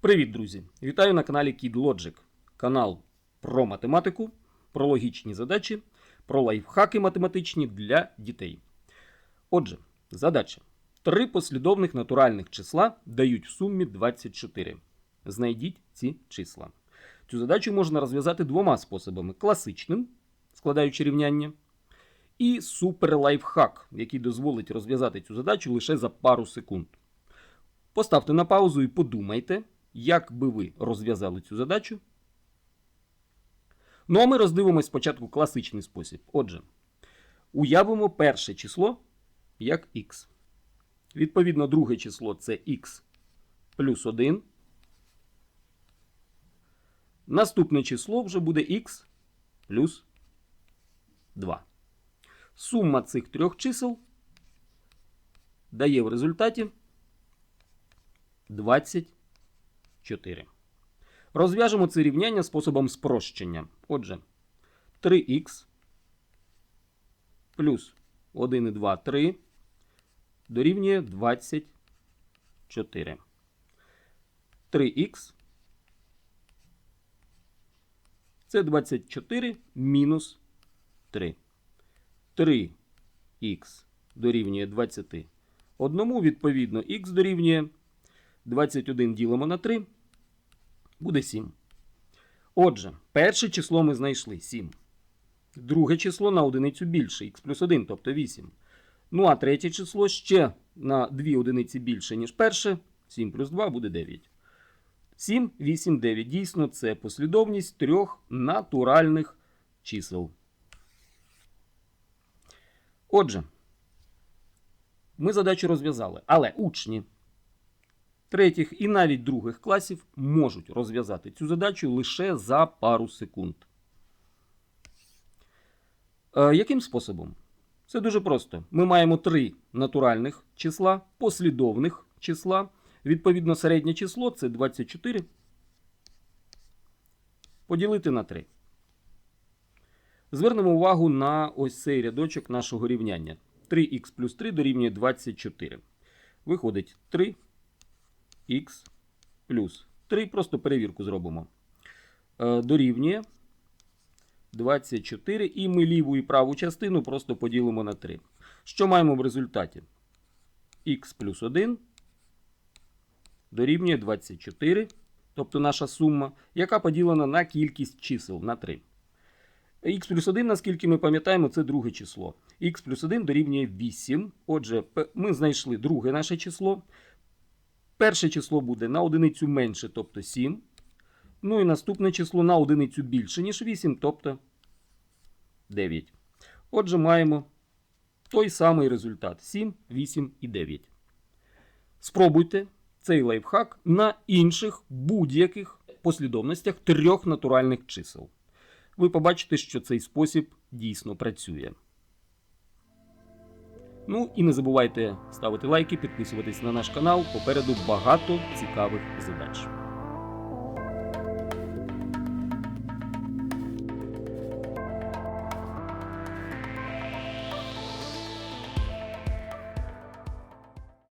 Привіт, друзі! Вітаю на каналі Kid Logic. Канал про математику, про логічні задачі, про лайфхаки математичні для дітей. Отже, задача. Три послідовних натуральних числа дають в сумі 24. Знайдіть ці числа. Цю задачу можна розв'язати двома способами: класичним, складаючи рівняння, і суперлайфхак, який дозволить розв'язати цю задачу лише за пару секунд. Поставте на паузу і подумайте, як би ви розв'язали цю задачу. Ну а ми роздивимось спочатку класичний спосіб. Отже, уявимо перше число як х. Відповідно, друге число це х плюс 1. Наступне число вже буде х плюс 2. Сума цих трьох чисел дає в результаті 24. Розв'яжемо це рівняння способом спрощення. Отже, 3х плюс 1 2 3 дорівнює 24. 3х це 24 мінус 3. 3х дорівнює 21. Відповідно, х дорівнює 21 ділимо на 3. Буде 7. Отже, перше число ми знайшли 7. Друге число на одиницю більше, х плюс 1, тобто 8. Ну а третє число ще на 2 одиниці більше, ніж перше. 7 плюс 2 буде 9. 7, 8, 9. Дійсно, це послідовність трьох натуральних чисел. Отже, ми задачу розв'язали. Але учні третіх і навіть других класів можуть розв'язати цю задачу лише за пару секунд. Е, яким способом? Це дуже просто. Ми маємо три натуральних числа, послідовних числа. Відповідно, середнє число це 24. Поділити на 3. Звернемо увагу на ось цей рядочок нашого рівняння. 3х плюс 3 дорівнює 24. Виходить 3х плюс 3. Просто перевірку зробимо. Е, Дорівнює 24. І ми ліву і праву частину просто поділимо на 3. Що маємо в результаті? х плюс 1 дорівнює 24. Тобто наша сума, яка поділена на кількість чисел на 3. Х плюс 1, наскільки ми пам'ятаємо, це друге число. Х плюс 1 дорівнює 8. Отже, ми знайшли друге наше число. Перше число буде на одиницю менше, тобто 7. Ну і наступне число на одиницю більше, ніж 8, тобто 9. Отже, маємо той самий результат: 7, 8 і 9. Спробуйте цей лайфхак на інших будь-яких послідовностях трьох натуральних чисел. Ви побачите, що цей спосіб дійсно працює. Ну і не забувайте ставити лайки, підписуватись на наш канал. Попереду багато цікавих задач.